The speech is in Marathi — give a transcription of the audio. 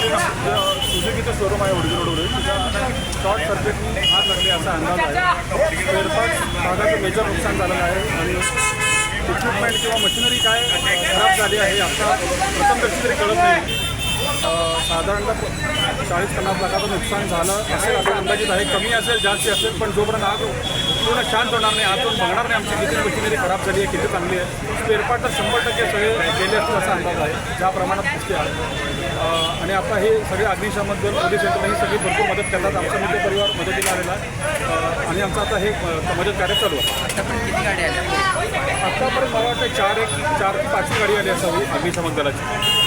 सुझुकीचं शोरूम आहे ओडिओ रोडवरील तिथं शॉर्ट सर्किटनी आग लागली असा अंदाज आहे स्पेअरपार्ट भागाचं मेजर नुकसान झालेलं आहे आणि इक्विपमेंट किंवा मशिनरी काय खराब झाली आहे आता प्रथम दर्शी तरी कळत नाही. साधारणतः चाळीस पन्नास लाखाचं नुकसान झालं. असेल असं अंदाजित आहे. कमी असेल जास्त असेल पण जोपर्यंत आग पूर्ण शांत होणार नाही आजून बघणार नाही आमची किती मशिनरी खराब झाली आहे किती चांगली आहे. स्पेअरपार्ट तर शंभर टक्के सगळे गेले असतील असा अंदाज आहे ज्या प्रमाणात पुष्टी आहे आणि आता हे सगळे अग्निशमन दल पोलीस यंत्रणा ही सगळी भरपूर मदत करतात. आमचा मित्र परिवार मदतीला आलेला आहे. आणि आमचं आता हे मदत कार्य चालू आहे. आत्तापर्यंत मला वाटतं चार एक चार ते पाचवी गाडी आली असावी अग्निशमन दलाची.